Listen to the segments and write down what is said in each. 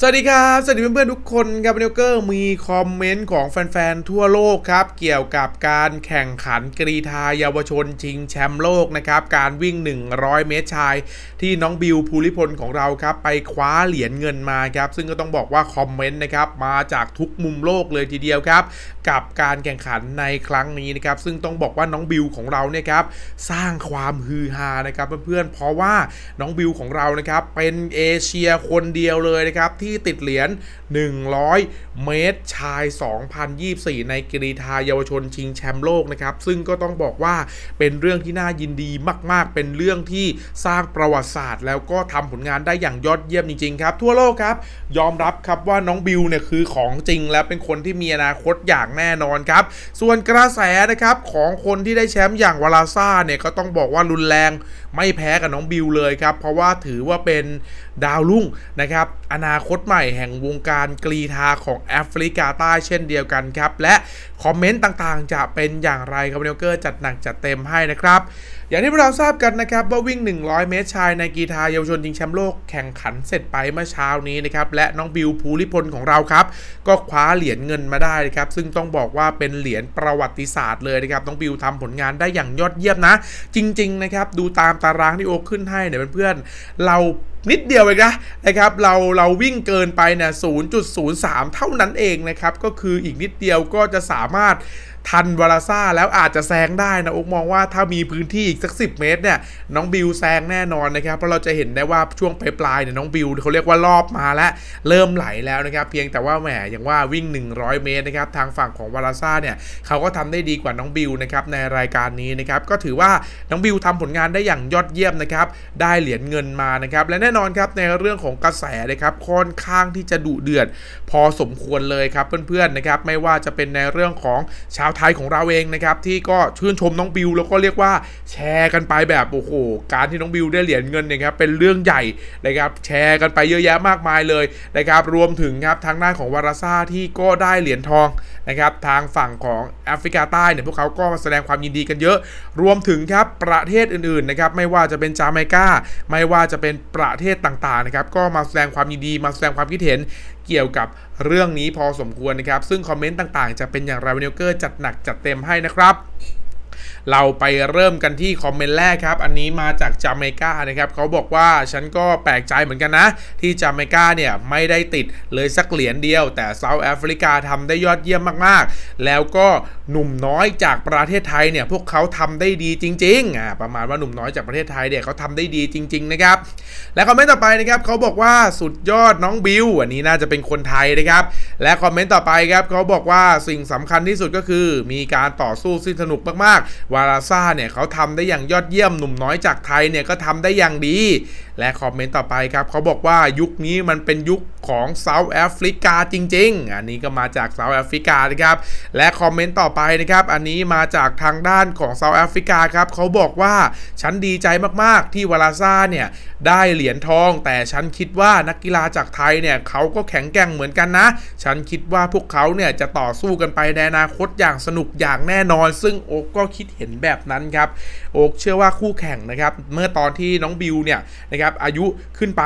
สวัสดีครับ สวัสดีเพื่อนๆทุกคนครับวันนี้ก็มีคอมเมนต์ของแฟนๆ ทั่วโลกครับ เกี่ยวกับการแข่งขันกรีธาเยาวชนชิงแชมป์โลกนะครับ การวิ่ง 100 เมตรชาย ที่น้องบิวภูริพลของเราครับ ไปคว้าเหรียญเงินมาครับ ซึ่งก็ต้องบอกว่าคอมเมนต์นะครับ มาจากทุกมุมโลกเลยทีเดียวครับ กับการแข่งขันในครั้งนี้นะครับ ซึ่งต้องบอกว่าน้องบิวของเราเนี่ยครับสร้างความฮือฮานะครับเพื่อนๆเพราะว่าน้องบิวของเรานะครับเป็นเอเชียคนเดียวเลยนะครับที่ติดเหรียญ 100 เมตรชาย 2024 ในกรีธาเยาวชนชิงแชมป์โลกนะครับ ซึ่งก็ต้องบอกว่าเป็นเรื่องที่น่ายินดีมาก ๆ เป็นเรื่องที่สร้างประวัติศาสตร์ แล้วก็ทำผลงานได้อย่างยอดเยี่ยมจริง ๆ ครับ ทั่วโลกครับ ยอมรับครับว่าน้องบิวเนี่ยคือของจริง และเป็นคนที่มีอนาคตอย่างแน่นอนครับ ส่วนกระแสนะครับของคนที่ได้แชมป์อย่างวาลาซ่าเนี่ยก็ต้องบอกว่ารุนแรงไม่แพ้กับน้องบิวเลยครับ เพราะว่าถือว่าเป็น ดาวรุ่งนะครับ อนาคตใหม่แห่งวงการกรีธาของแอฟริกาใต้เช่นเดียวกันครับ และคอมเมนต์ต่างๆ จะเป็นอย่างไรครับเนลเกอร์จัดหนักจัดเต็มให้นะครับอย่างที่เราทราบกันนะครับว่าวิ่ง 100 เมตรชายในกีฬาเยาวชนชิงแชมป์โลกแข่งขันเสร็จไปเมื่อเช้านี้นะครับและน้องบิวภูริพลของเราครับ ก็คว้าเหรียญเงินมาได้นะครับซึ่งต้องบอกว่าเป็นเหรียญประวัติศาสตร์เลยนะครับน้องบิวทำผลงานได้อย่างยอดเยี่ยมนะ จริง ๆ นะครับ ดูตามตารางที่โอขึ้นให้เนี่ยเพื่อนๆเรา นิดเดียวเองนะนะครับเราเราวิ่งเกินไปเนี่ย0.03 เท่านั้นเองนะครับก็คืออีกนิดเดียวก็จะสามารถทันวาราซ่าแล้วอาจจะแซงได้นะอกมองว่าถ้ามีพื้นที่อีกสัก 10 เมตรเนี่ยน้องบิวแซงแน่นอนนะครับเพราะเราจะเห็นได้ว่าช่วงปลายๆเนี่ยน้องบิวเขาเรียกว่ารอบมาแล้วเริ่มไหลแล้วนะครับเพียงแต่ว่าแหมอย่างว่าวิ่ง 100 เมตรนะครับทางฝั่งของวาราซ่าเนี่ยเขาก็ทำได้ดีกว่าน้องบิวนะครับในรายการนี้นะครับก็ถือว่าน้องบิวทำผลงานได้อย่างยอดเยี่ยมนะครับได้เหรียญเงินมานะครับและแน่นอนครับในเรื่องของกระแสนะครับค่อนข้างที่จะดุเดือดพอสมควรเลยครับเพื่อนๆนะครับไม่ว่าจะเป็นในเรื่องของชาวาวไทยของเราเองนะครับที่ก็ชื่นชมน้องบิวแล้วก็เรียกว่าแชร์กันไปแบบโอ้โหการที่น้องบิวได้เหรียญเงินเนี่ยครับเป็นเรื่องใหญ่นะครับแชร์กันไปเยอะแยะมากมายเลยนะครับรวมถึงครับทางด้านของวาราซ่าที่ก็ได้เหรียญทองนะครับทางฝั่งของแอฟริกาใต้เนี่ยพวกเขาก็มาแสดงความยินดีกันเยอะ รวมถึงครับประเทศอื่นๆนะครับไม่ว่าจะเป็นจาเมกาไม่ว่าจะเป็นประเทศต่างๆนะครับก็มาแสดงความยินดีมาแสดงความคิดเห็น เกี่ยวกับเรื่องนี้พอสมควรนะครับ ซึ่งคอมเมนต์ต่างๆ จะเป็นอย่างไรวันนี้เกอร์จัดหนักจัดเต็มให้นะครับ เราไปเริ่มกันที่คอมเมนต์แรกครับ อันนี้มาจากจาเมกานะครับเขาบอกว่าฉันก็แปลกใจเหมือนกันนะ ที่จาเมกาเนี่ยไม่ได้ติดเลยสักเหรียญเดียว แต่เซาท์แอฟริกาทำได้ยอดเยี่ยมมากๆ แล้วก็หนุ่มน้อยจากประเทศไทยเนี่ยพวกเขาทำได้ดีจริงๆอ่าประมาณว่าหนุ่มน้อยจากประเทศไทยเนี่ยเขาทำได้ดีจริง ๆ นะครับ และคอมเมนต์ต่อไปนะครับเขาบอกว่าสุดยอดน้องบิวอันนี้น่าจะเป็นคนไทยนะครับ และคอมเมนต์ต่อไปครับเขาบอกว่าสิ่งสำคัญที่สุดก็คือ มีการต่อสู้ที่สนุกมากวาราซ่าเนี่ยเขาทำได้อย่างยอดเยี่ยมหนุ่มน้อยจากไทยเนี่ยก็ทำได้อย่างดี และคอมเมนต์ต่อไปครับเขาบอกว่ายุคนี้มันเป็นยุคของเซาท์แอฟริกาจริง ๆ อันนี้ก็มาจากเซาท์แอฟริกานะครับ และคอมเมนต์ต่อไปนะครับ อันนี้มาจากทางด้านของเซาท์แอฟริกาครับเขาบอกว่าฉันดีใจมากๆที่วาราซ่าเนี่ย ได้เหรียญทอง แต่ฉันคิดว่านักกีฬาจากไทยเนี่ยเขาก็แข็งแกร่งเหมือนกันนะ ฉันคิดว่าพวกเขาเนี่ยจะต่อสู้กันไปในอนาคตอย่างสนุกอย่างแน่นอน ซึ่งโอ๊กก็คิดเห็นแบบนั้นครับโอ๊กเชื่อว่าคู่แข่งนะครับเมื่อตอนที่น้องบิวเนี่ยนะครับอายุขึ้นไป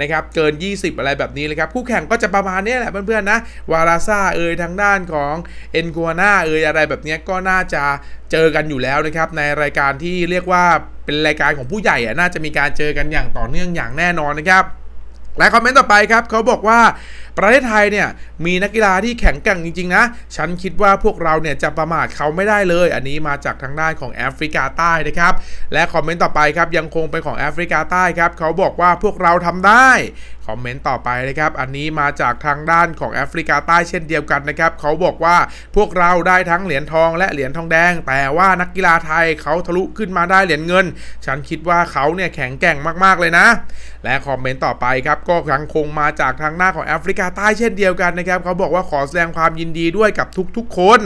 นะครับเกิน 20 อะไรแบบนี้เลยครับคู่แข่งก็จะประมาณนี้แหละเพื่อนๆนะวาราซาเอยทางด้านของเอ็นกัวนาเอยอะไรแบบนี้ก็น่าจะเจอกันอยู่แล้วนะครับในรายการที่เรียกว่าเป็นรายการของผู้ใหญ่อะน่าจะมีการเจอกันอย่างต่อเนื่องอย่างแน่นอนนะครับ และคอมเมนต์ต่อไปครับเขาบอกว่าประเทศไทยเนี่ยมีนักกีฬาที่แข็งแกร่งจริง ๆ นะ ฉันคิดว่าพวกเราเนี่ยจะประมาทเขาไม่ได้เลย อันนี้มาจากทางด้านของแอฟริกาใต้นะครับ และคอมเมนต์ต่อไปครับยังคงเป็นของแอฟริกาใต้ครับเขาบอกว่าพวกเราทำได้ คอมเมนต์ต่อไปนะครับ อันนี้มาจากทางด้านของแอฟริกาใต้เช่นเดียวกันนะครับ เขาบอกว่าพวกเราได้ทั้งเหรียญทองและเหรียญทองแดง แต่ว่านักกีฬาไทยเขาทะลุขึ้นมาได้เหรียญเงิน ฉันคิดว่าเขาเนี่ยแข็งแกร่งมากๆเลยนะ และคอมเมนต์ต่อไปครับ ก็ยังคงมาจากทางหน้าของแอฟริกาใต้เช่นเดียวกันนะครับ เขาบอกว่าขอแสดงความยินดีด้วยกับทุกๆคน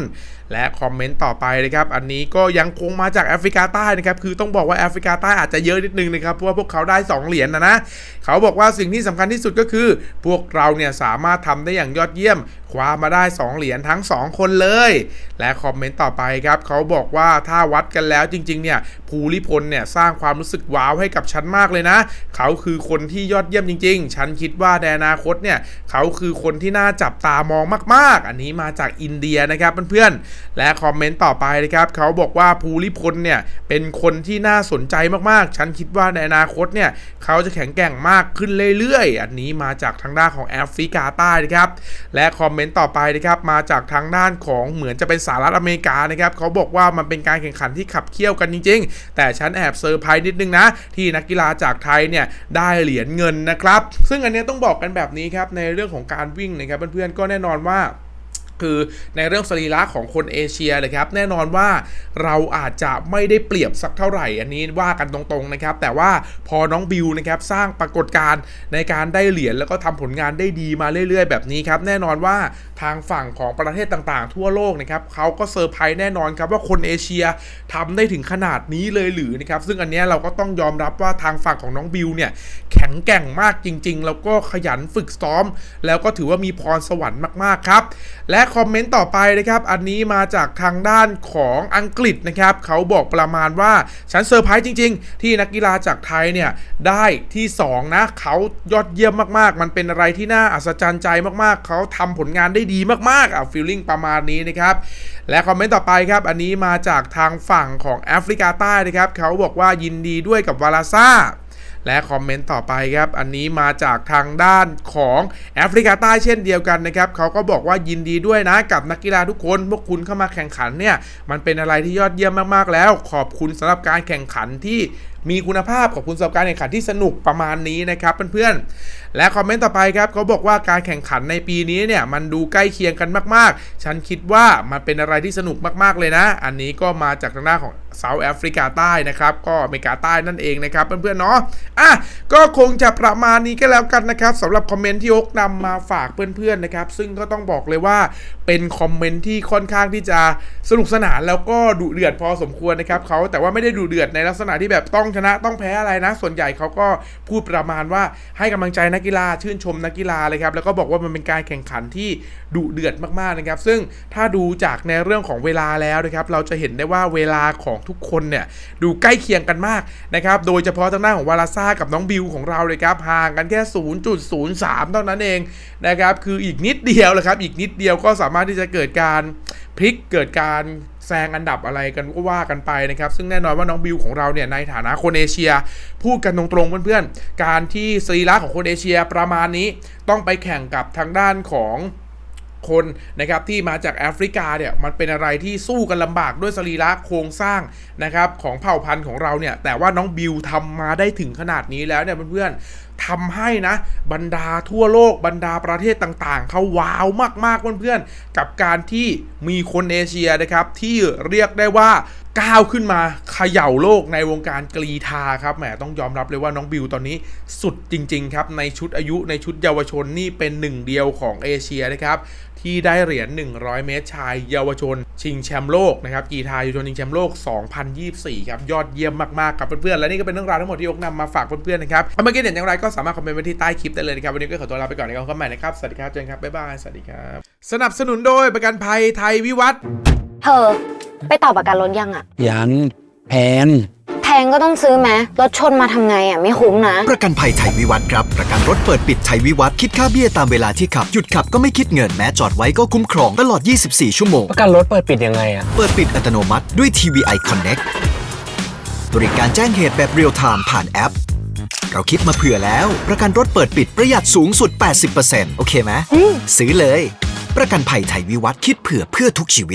และคอมเมนต์ต่อไปนะครับ อันนี้ก็ยังคงมาจากแอฟริกาใต้นะครับ คือต้องบอกว่าแอฟริกาใต้อาจจะเยอะนิดนึงนะครับ เพราะว่าพวกเขาได้ 2 เหรียญนะนะ เขาบอกว่าสิ่งที่สำคัญที่สุดก็คือ พวกเราเนี่ยสามารถทำได้อย่างยอดเยี่ยมคว้ามาได้ 2 เหรียญทั้ง 2 คนเลย และคอมเมนต์ต่อไปครับเขาบอกว่าถ้าวัดกันแล้วจริง ๆ เนี่ยภูริพลเนี่ยสร้างความรู้สึกว้าวให้กับฉันมากเลยนะ เขาคือคนที่ยอดเยี่ยมจริง ๆ ฉันคิดว่าในอนาคตเนี่ยเขาคือคนที่น่าจับตามองมากๆ อันนี้มาจากอินเดียนะครับเพื่อนๆและคอมเมนต์ต่อไปนะครับเขาบอกว่าภูริพลเนี่ยเป็นคนที่น่าสนใจมากๆ ฉันคิดว่าในอนาคตเนี่ยเขาจะแข็งแกร่งมากขึ้นเรื่อยๆ อันนี้มาจากทางด้านของแอฟริกาใต้นะครับและคอมเมนต์ต่อไปนะครับมาจากทางด้านของเหมือนจะเป็นสหรัฐอเมริกานะครับเขาบอกว่ามันเป็นการแข่งขันที่ขับเคี่ยวกันจริง ๆ แต่ฉันแอบเซอร์ไพรส์นิดนึงนะ ที่นักกีฬาจากไทยเนี่ยได้เหรียญเงินนะครับ ซึ่งอันนี้ต้องบอกกันแบบนี้ครับในเรื่องของการวิ่งนะครับเพื่อนๆก็แน่นอนว่า คือในเรื่องสรีระของคนเอเชียเลยครับแน่นอนว่าเราอาจจะไม่ได้เปรียบสักเท่าไหร่ อันนี้ว่ากันตรงๆนะครับ แต่ว่าพอน้องบิวนะครับสร้างปรากฏการณ์ในการได้เหรียญแล้วก็ทำผลงานได้ดีมาเรื่อย ๆ แบบนี้ครับแน่นอนว่าทางฝั่งของประเทศต่างๆ ทั่วโลกนะครับเขาก็เซอร์ไพรส์แน่นอนครับว่าคนเอเชียทำได้ถึงขนาดนี้เลยหรือนะครับซึ่งอันนี้เราก็ต้องยอมรับว่าทางฝั่งของน้องบิวเนี่ยแข็งแกร่งมากจริง ๆ แล้วก็ขยันฝึกซ้อม แล้วก็ถือว่ามีพรสวรรค์มากๆครับและคอมเมนต์ต่อไปนะครับ อันนี้มาจากทางด้านของอังกฤษนะครับ เขาบอกประมาณว่า ฉันเซอร์ไพรส์จริง ๆ ที่นักกีฬาจากไทยเนี่ย ได้ที่ 2 นะ เขายอดเยี่ยมมากๆ มันเป็นอะไรที่น่าอัศจรรย์ใจมากๆ เขาทำผลงานได้ดีมากๆอะฟีลลิ่งประมาณนี้นะครับ และคอมเมนต์ต่อไปครับ อันนี้มาจากทางฝั่งของแอฟริกาใต้นะครับ เขาบอกว่ายินดีด้วยกับวาลาซ่า และคอมเมนต์ต่อไปครับ อันนี้มาจากทางด้านของแอฟริกาใต้เช่นเดียวกันนะครับเขาก็บอกว่ายินดีด้วยนะกับนักกีฬาทุกคนพวกคุณเข้ามาแข่งขันเนี่ยมันเป็นอะไรที่ยอดเยี่ยมมากๆแล้ว ขอบคุณสำหรับการแข่งขันที่มีคุณภาพขอบคุณสำหรับการแข่งขันที่สนุกประมาณนี้นะครับเพื่อนๆ และคอมเมนต์ต่อไปครับเขาบอกว่าการแข่งขันในปีนี้เนี่ยมันดูใกล้เคียงกันมากๆ ฉันคิดว่ามันเป็นอะไรที่สนุกมากๆเลยนะ อันนี้ก็มาจากทางด้านของเซาท์แอฟริกาใต้นะครับ ก็อเมริกาใต้นั่นเองนะครับเพื่อนๆเนาะอะก็คงจะประมาณนี้ก็แล้วกันนะครับสำหรับคอมเมนต์ที่ยกนำมาฝากเพื่อนๆนะครับซึ่งก็ต้องบอกเลยว่าเป็นคอมเมนต์ที่ค่อนข้างที่จะสนุกสนานแล้วก็ดุเดือดพอสมควรนะครับเขาแต่ว่าไม่ได้ดุเดือดในลักษณะที่แบบต้องชนะต้องแพ้อะไรนะ ส่วนใหญ่เขาก็พูดประมาณว่าให้กำลังใจนักกีฬาชื่นชมนักกีฬาเลยครับแล้วก็บอกว่ามันเป็นการแข่งขันที่ดุเดือดมากๆนะครับ ซึ่งถ้าดูจากในเรื่องของเวลาแล้วนะครับเราจะเห็นได้ว่าเวลาของทุกคนเนี่ยดูใกล้เคียงกันมากนะครับโดยเฉพาะทางด้านของวาลาซ่ากับน้องบิวของเราเลยครับห่างกันแค่ 0.03 เท่านั้นเองนะครับคืออีกนิดเดียวเลยครับอีกนิดเดียวก็สามารถที่จะเกิดการพลิกเกิดการ แซงอันดับอะไรกันก็ว่ากันไปนะครับ ซึ่งแน่นอนว่าน้องบิวของเราเนี่ยในฐานะคนเอเชีย พูดกันตรงๆเพื่อนๆ การที่สรีระของคนเอเชียประมาณนี้ต้องไปแข่งกับทางด้านของ คนนะครับที่มาจากแอฟริกาเนี่ยมันเป็นอะไรที่สู้กันลำบากด้วยสรีระโครงสร้างนะครับของเผ่าพันธุ์ของเราเนี่ยแต่ว่าน้องบิวทำมาได้ถึงขนาดนี้แล้วเนี่ยเพื่อนๆทำให้นะบรรดาทั่วโลกบรรดาประเทศต่างๆ เขาว้าวมากๆเพื่อนๆกับการที่มีคนเอเชียนะครับที่เรียกได้ว่า ก้าวขึ้นมาเขย่าโลกในวงการกรีธาครับแหมต้องยอมรับเลยว่าน้องบิวตอนนี้สุดจริง ๆ ครับ ในชุดอายุในชุดเยาวชนนี่เป็นหนึ่งเดียวของเอเชียนะครับที่ได้เหรียญ 100 เมตรชาย เยาวชน ชิงแชมป์โลกนะครับกีฬาเยาวชนชิงแชมป์โลก 2024 ครับยอดเยี่ยมมากๆครับเพื่อนๆ และนี่ก็เป็นเรื่องราวทั้งหมดที่ยกนำมาฝากเพื่อนๆ นะครับถ้าเมื่อกี้เห็นอย่างไรก็สามารถคอมเมนต์ไว้ที่ใต้คลิปได้เลยนะครับ วันนี้ก็ขอตัวลาไปก่อนนะครับพบกันใหม่นะครับ สวัสดีครับ เจนครับ บ๊ายบาย สวัสดีครับ สนับสนุนโดยประกันภัยไทยวิวัฒน์ เธอ ไปต่อประกันรถยังอะยันแพนแพงก็ต้องซื้อไหมรถชนมาทำไงอะไม่คุ้มนะ ประกันภัยไทยวิวัฒน์ครับ ประกันรถเปิดปิดไทยวิวัฒน์คิดค่าเบี้ยตามเวลาที่ขับ หยุดขับก็ไม่คิดเงินแม้จอดไว้ก็คุ้มครองตลอด 24 ชั่วโมง ประกันรถเปิดปิดยังไงอะเปิดปิดอัตโนมัติด้วย TVI Connect บริการแจ้งเหตุแบบเรียลไทม์ผ่านแอป เราคิดมาเผื่อแล้ว ประกันรถเปิดปิดประหยัดสูงสุด 80%โอเคไหมซื้อเลย ประกันภัยไทยวิวัฒน์คิดเผื่อเพื่อทุกชีวิต